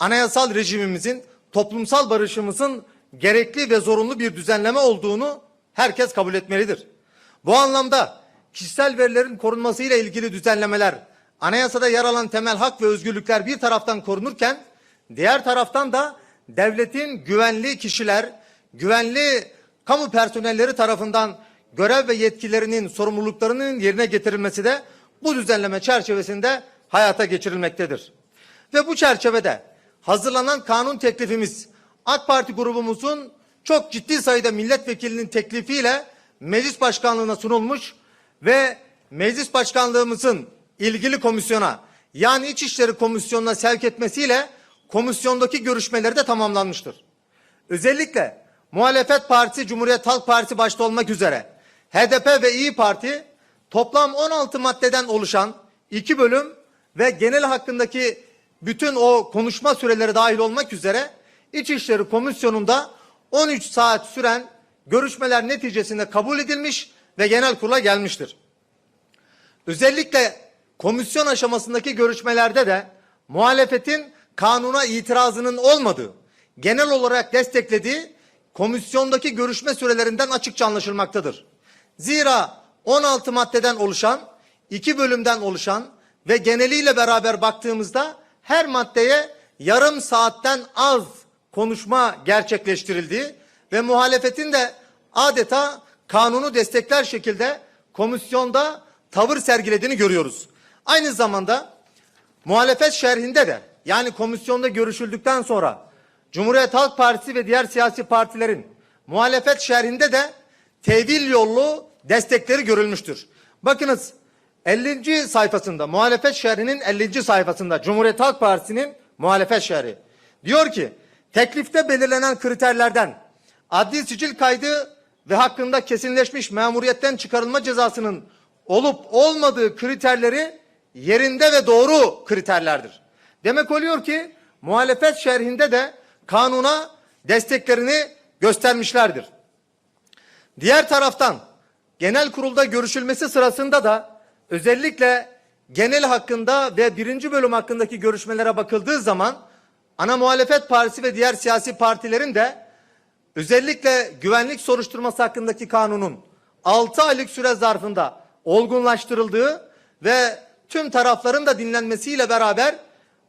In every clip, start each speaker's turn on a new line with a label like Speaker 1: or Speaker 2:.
Speaker 1: anayasal rejimimizin, toplumsal barışımızın gerekli ve zorunlu bir düzenleme olduğunu herkes kabul etmelidir. Bu anlamda kişisel verilerin korunması ile ilgili düzenlemeler, anayasada yer alan temel hak ve özgürlükler bir taraftan korunurken, diğer taraftan da devletin güvenli kişiler, güvenli kamu personelleri tarafından görev ve yetkilerinin, sorumluluklarının yerine getirilmesi de bu düzenleme çerçevesinde hayata geçirilmektedir. Ve bu çerçevede hazırlanan kanun teklifimiz AK Parti grubumuzun çok ciddi sayıda milletvekilinin teklifiyle meclis başkanlığına sunulmuş ve meclis başkanlığımızın ilgili komisyona yani İçişleri Komisyonu'na sevk etmesiyle komisyondaki görüşmeleri de tamamlanmıştır. Özellikle muhalefet partisi Cumhuriyet Halk Partisi başta olmak üzere HDP ve İyi Parti toplam 16 maddeden oluşan iki bölüm ve genel hakkındaki bütün o konuşma süreleri dahil olmak üzere İçişleri Komisyonu'nda 13 saat süren görüşmeler neticesinde kabul edilmiş ve genel kurula gelmiştir. Özellikle komisyon aşamasındaki görüşmelerde de muhalefetin kanuna itirazının olmadığı, genel olarak desteklediği komisyondaki görüşme sürelerinden açıkça anlaşılmaktadır. Zira 16 maddeden oluşan, iki bölümden oluşan ve geneliyle beraber baktığımızda her maddeye yarım saatten az konuşma gerçekleştirildiği ve muhalefetin de adeta kanunu destekler şekilde komisyonda tavır sergilediğini görüyoruz. Aynı zamanda muhalefet şerhinde de yani komisyonda görüşüldükten sonra Cumhuriyet Halk Partisi ve diğer siyasi partilerin muhalefet şerhinde de tevil yollu destekleri görülmüştür. Bakınız 50. sayfasında muhalefet şerhinin 50. sayfasında Cumhuriyet Halk Partisi'nin muhalefet şerhi diyor ki teklifte belirlenen kriterlerden adli sicil kaydı ve hakkında kesinleşmiş memuriyetten çıkarılma cezasının olup olmadığı kriterleri yerinde ve doğru kriterlerdir. Demek oluyor ki muhalefet şerhinde de kanuna desteklerini göstermişlerdir. Diğer taraftan genel kurulda görüşülmesi sırasında da özellikle genel hakkında ve birinci bölüm hakkındaki görüşmelere bakıldığı zaman ana muhalefet partisi ve diğer siyasi partilerin de özellikle güvenlik soruşturması hakkındaki kanunun 6 aylık süre zarfında olgunlaştırıldığı ve tüm tarafların da dinlenmesiyle beraber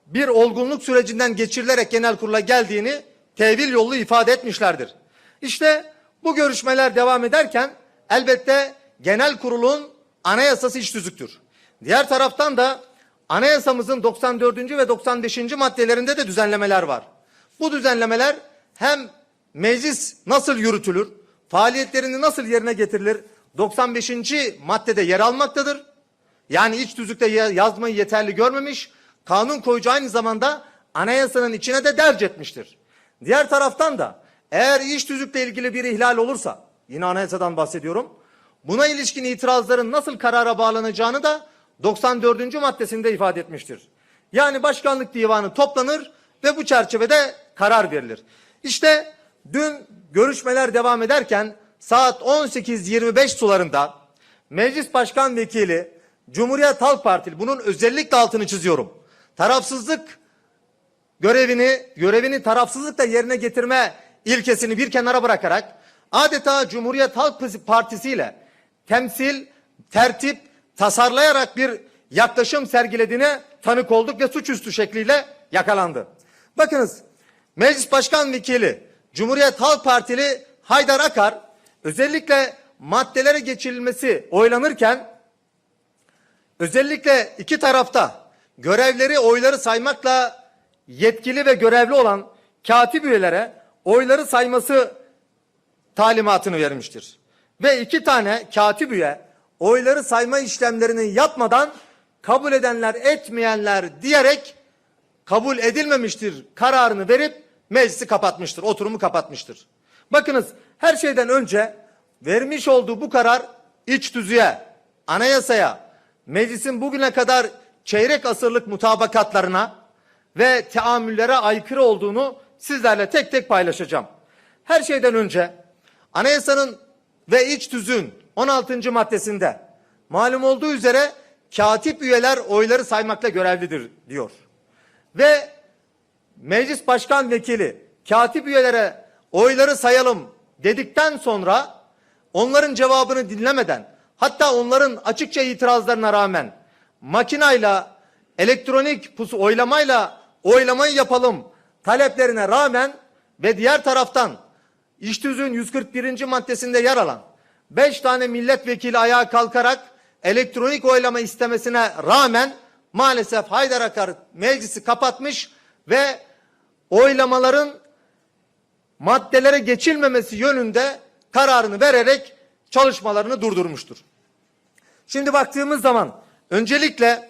Speaker 1: bir olgunluk sürecinden geçirilerek genel kurula geldiğini tevil yolu ifade etmişlerdir. İşte bu görüşmeler devam ederken elbette genel kurulun anayasası iş tüzüktür. Diğer taraftan da anayasamızın 94. ve 95. maddelerinde de düzenlemeler var. Bu düzenlemeler hem meclis nasıl yürütülür, faaliyetlerini nasıl yerine getirilir 95. maddede yer almaktadır. Yani iç tüzükte yazmayı yeterli görmemiş, kanun koyucu aynı zamanda anayasanın içine de derc etmiştir. Diğer taraftan da eğer iç tüzükle ilgili bir ihlal olursa, yine anayasadan bahsediyorum, buna ilişkin itirazların nasıl karara bağlanacağını da 94. maddesinde ifade etmiştir. Yani başkanlık divanı toplanır ve bu çerçevede karar verilir. İşte dün görüşmeler devam ederken saat 18.25 sularında Meclis Başkan Vekili Cumhuriyet Halk Partili bunun özellikle altını çiziyorum. Tarafsızlık görevini görevini tarafsızlıkla yerine getirme ilkesini bir kenara bırakarak adeta Cumhuriyet Halk Partisi ile temsil, tertip, tasarlayarak bir yaklaşım sergilediğine tanık olduk ve suçüstü şekliyle yakalandı. Bakınız Meclis Başkan Vekili Cumhuriyet Halk Partili Haydar Akar özellikle maddelere geçirilmesi oylanırken özellikle iki tarafta görevleri oyları saymakla yetkili ve görevli olan katip üyelere oyları sayması talimatını vermiştir. Ve iki tane katip oyları sayma işlemlerini yapmadan kabul edenler etmeyenler diyerek kabul edilmemiştir kararını verip meclisi kapatmıştır, oturumu kapatmıştır. Bakınız her şeyden önce vermiş olduğu bu karar iç tüzüğe, anayasaya, meclisin bugüne kadar çeyrek asırlık mutabakatlarına ve teamüllere aykırı olduğunu sizlerle tek tek paylaşacağım. Her şeyden önce anayasanın ve iç tüzüğün 16. maddesinde malum olduğu üzere katip üyeler oyları saymakla görevlidir diyor. Ve meclis başkan vekili katip üyelere oyları sayalım dedikten sonra onların cevabını dinlemeden hatta onların açıkça itirazlarına rağmen makinayla elektronik pusu oylamayla oylamayı yapalım taleplerine rağmen ve diğer taraftan İş tüzüğün 141. maddesinde yer alan 5 tane milletvekili ayağa kalkarak elektronik oylama istemesine rağmen maalesef Haydar Akar meclisi kapatmış ve oylamaların maddelere geçilmemesi yönünde kararını vererek çalışmalarını durdurmuştur. Şimdi baktığımız zaman öncelikle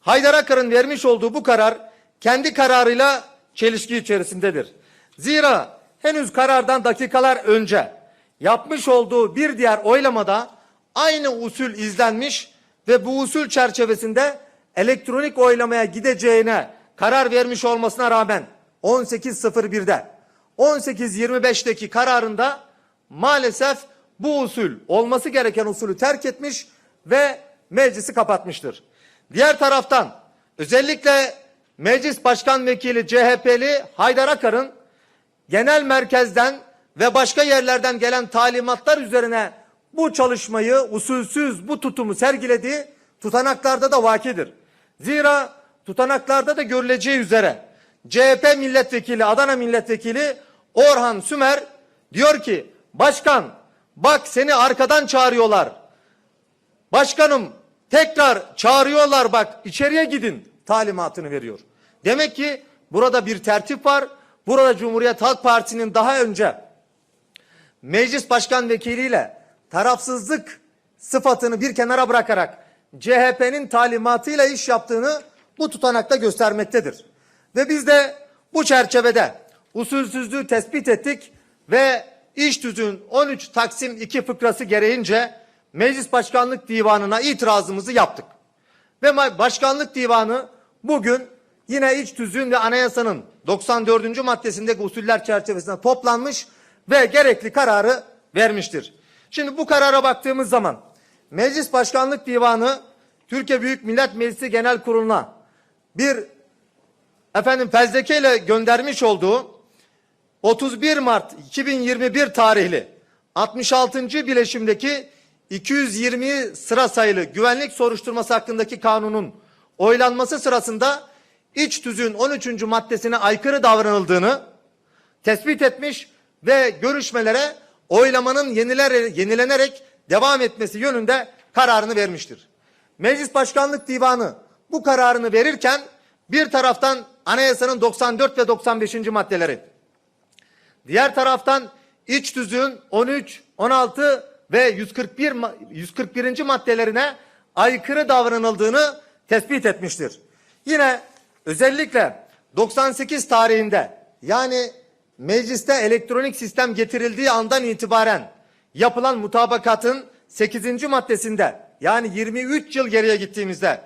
Speaker 1: Haydar Akar'ın vermiş olduğu bu karar kendi kararıyla çelişki içerisindedir. Zira henüz karardan dakikalar önce yapmış olduğu bir diğer oylamada aynı usul izlenmiş ve bu usul çerçevesinde elektronik oylamaya gideceğine karar vermiş olmasına rağmen 18.01'de 18.25'teki kararında maalesef bu usul olması gereken usulü terk etmiş ve meclisi kapatmıştır. Diğer taraftan özellikle meclis başkan vekili CHP'li Haydar Akar'ın genel merkezden ve başka yerlerden gelen talimatlar üzerine bu çalışmayı usulsüz bu tutumu sergilediği tutanaklarda da vakidir. Zira tutanaklarda da görüleceği üzere CHP milletvekili Adana milletvekili Orhan Sümer diyor ki başkan bak seni arkadan çağırıyorlar. Başkanım tekrar çağırıyorlar bak içeriye gidin talimatını veriyor. Demek ki burada bir tertip var. Burada Cumhuriyet Halk Partisi'nin daha önce meclis başkan vekiliyle tarafsızlık sıfatını bir kenara bırakarak CHP'nin talimatıyla iş yaptığını bu tutanakta göstermektedir. Ve biz de bu çerçevede usulsüzlüğü tespit ettik ve iş tüzüğün 13 Taksim 2 fıkrası gereğince Meclis Başkanlık Divanı'na itirazımızı yaptık. Ve Başkanlık Divanı bugün yine iç tüzüğün ve anayasanın 94. maddesindeki usuller çerçevesinde toplanmış ve gerekli kararı vermiştir. Şimdi bu karara baktığımız zaman Meclis Başkanlık Divanı Türkiye Büyük Millet Meclisi Genel Kurulu'na bir efendim fezleke ile göndermiş olduğu 31 Mart 2021 tarihli 66. bileşimdeki 220 sıra sayılı güvenlik soruşturması hakkındaki kanunun oylanması sırasında iç tüzüğün 13. maddesine aykırı davranıldığını tespit etmiş ve görüşmelere oylamanın yeniler, yenilenerek devam etmesi yönünde kararını vermiştir. Meclis Başkanlık Divanı bu kararını verirken bir taraftan anayasanın 94 ve 95. maddeleri, diğer taraftan iç tüzüğün 13, 16 ve 141 ma- 141. maddelerine aykırı davranıldığını tespit etmiştir. Yine özellikle 98 tarihinde yani mecliste elektronik sistem getirildiği andan itibaren yapılan mutabakatın 8. maddesinde yani 23 yıl geriye gittiğimizde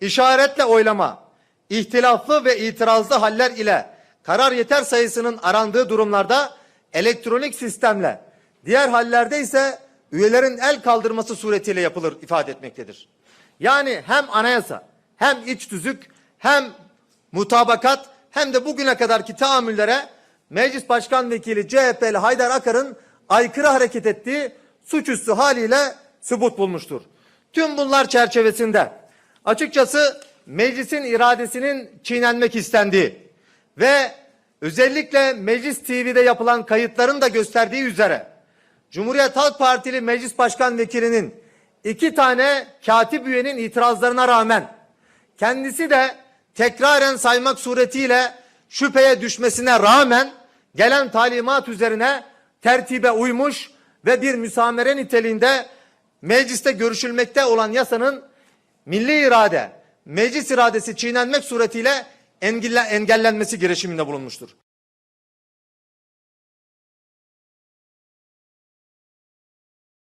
Speaker 1: işaretle oylama, ihtilaflı ve itirazlı haller ile karar yeter sayısının arandığı durumlarda elektronik sistemle, diğer hallerde ise üyelerin el kaldırması suretiyle yapılır ifade etmektedir. Yani hem anayasa, hem iç tüzük, hem mutabakat, hem de bugüne kadarki tahammüllere Meclis Başkan Vekili CHP'li Haydar Akar'ın aykırı hareket ettiği suçüstü haliyle sübut bulmuştur. Tüm bunlar çerçevesinde açıkçası meclisin iradesinin çiğnenmek istendiği ve özellikle Meclis TV'de yapılan kayıtların da gösterdiği üzere Cumhuriyet Halk Partili Meclis Başkan Vekilinin iki tane katip üyenin itirazlarına rağmen kendisi de tekraren saymak suretiyle şüpheye düşmesine rağmen gelen talimat üzerine tertibe uymuş ve bir müsamere niteliğinde mecliste görüşülmekte olan yasanın milli irade, meclis iradesi çiğnenmek suretiyle engelle- engellenmesi girişiminde bulunmuştur.